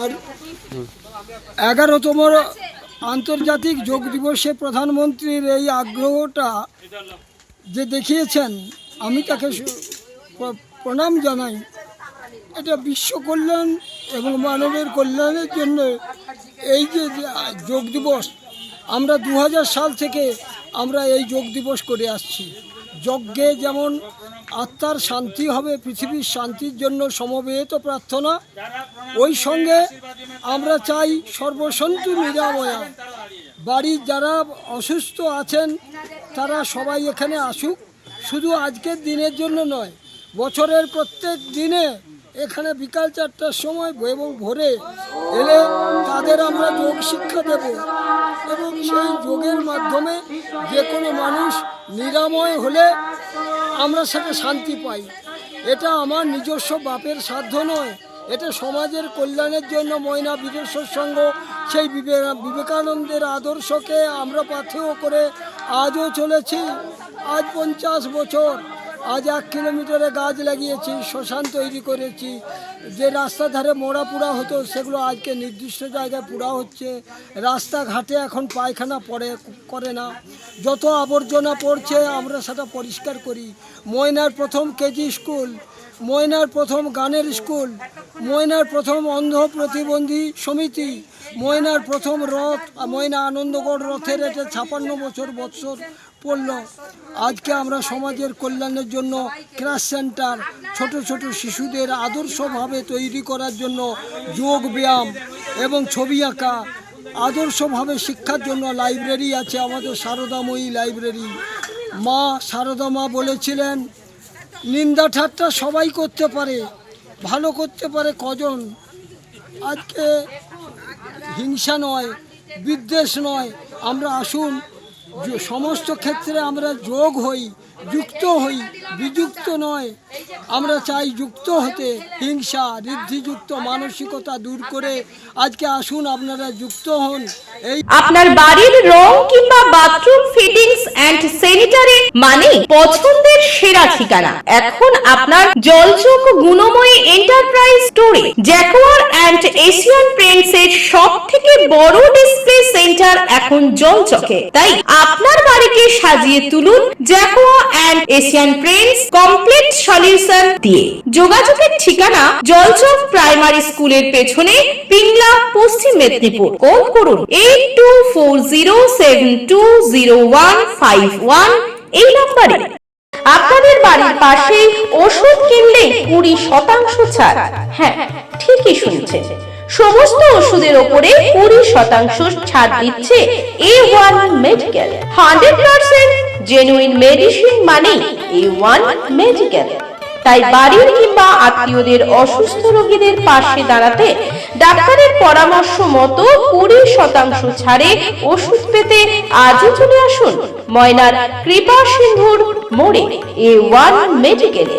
আর এগারোতম আন্তর্জাতিক যোগ দিবসে প্রধানমন্ত্রীর এই আগ্রহটা যে দেখিয়েছেন, আমি তাকে প্রণাম জানাই। এটা বিশ্ব কল্যাণ এবং মানবের কল্যাণের জন্য এই যে যোগ দিবস, আমরা দু হাজার সাল থেকে আমরা এই যোগ দিবস করে আসছি। যজ্ঞে যেমন আত্মার শান্তি হবে, পৃথিবীর শান্তির জন্য সমবেত প্রার্থনা। ওই সঙ্গে আমরা চাই সর্বসন্তু নিরাময়া। বাড়ির যারা অসুস্থ আছেন, তারা সবাই এখানে আসুক। শুধু আজকের দিনের জন্য নয়, বছরের প্রত্যেক দিনে এখানে বিকাল চারটার সময় এবং ভোরে এলে তাদের আমরা যোগ শিক্ষা দেব। এবং সেই যোগের মাধ্যমে যে কোনো মানুষ নিরাময় হলে আমরা সেটা শান্তি পাই। এটা আমার নিজস্ব বাপের সাধ্য নয়। এটা সমাজের কল্যাণের জন্য ময়না বীরেশ্বর সংঘ, সেই বিবে- বিবেকানন্দের আদর্শকে আমরা পাথেয় করে আজও চলেছি। আজ পঞ্চাশ বছর আজ এক কিলোমিটারে গাছ লাগিয়েছি, শ্মশান তৈরি করেছি। যে রাস্তা ধারে মোড়া পোড়া হতো, সেগুলো আজকে নির্দিষ্ট জায়গায় পোড়া হচ্ছে। রাস্তাঘাটে এখন পায়খানা পড়ে, করে না। যত আবর্জনা পড়ছে, আমরা সেটা পরিষ্কার করি। ময়নার প্রথম কেজি স্কুল ময়নার প্রথম গানের স্কুল, ময়নার প্রথম অন্ধ প্রতিবন্ধী সমিতি, ময়নার প্রথম রথ ময়না আনন্দগড় রথের এটা ছাপান্ন বছর বৎসর পড়ল। আজকে আমরা সমাজের কল্যাণের জন্য ক্রাশ সেন্টার, ছোট ছোট শিশুদের আদর্শভাবে তৈরি করার জন্য যোগ ব্যায়াম এবং ছবি আঁকা, আদর্শভাবে শিক্ষার জন্য লাইব্রেরি আছে আমাদের সারদাময়ী লাইব্রেরি। মা সারদা মা বলেছিলেন নিন্দা ঠাট্টা সবাই করতে পারে, ভালো করতে পারে কজন? আজকে হিংসা নয়, বিদ্বেষ নয়, আমরা আসুন সমস্ত ক্ষেত্রে আমরা যোগ হই, যুক্ত হই, বিযুক্ত নয়। আমরা চাই যুক্ত হতে, হিংসা, ঋদ্ধিযুক্ত মানসিকতা দূর করে। আজকে আসুন আপনারা যুক্ত হন। এই আপনার বাড়ির রং কিংবা বাথরুম ফিটিংস এন্ড স্যানিটারি মানে পছন্দের সেরা ঠিকানা। এখন আপনার জলচক গুণময়ী এন্টারপ্রাইজ স্টোরে জ্যাকোয়ার এন্ড এশিয়ান পেন্টস এর সব থেকে বড় ডিসপ্লে সেন্টার এখন জলচকে। তাই আপনার বাড়িকে সাজিয়ে তুলুন Jaquar and Asian Paints complete solution দিয়ে। যোগাযোগের ঠিকানা জলচক প্রাইমারি স্কুলের পেছনে পিংলা, পশ্চিম মেদিনীপুর। কল করুন এইট এই নম্বরে। আপনাদের বাড়ির পাশেই ওষুধ কিনলে কুড়ি শতাংশ ছাড়। হ্যাঁ ঠিকই শুনছেন। সমস্ত ওষুধের ওপরে কুড়ি শতাংশ ছাড় দিচ্ছে A one medical hundred percent genuine medicine মানে এ ওয়ান মেডিকেল তাই বাড়ির কিংবা আত্মীয়দের অসুস্থ রোগীদের পাশে দাঁড়াতে ডাক্তারের পরামর্শ মতো কুড়ি শতাংশ ছাড়ে ওষুধ পেতে আজই চলে আসুন ময়নার কৃপা সিন্ধুর মোড়ে এ ওয়ান মেডিকেলে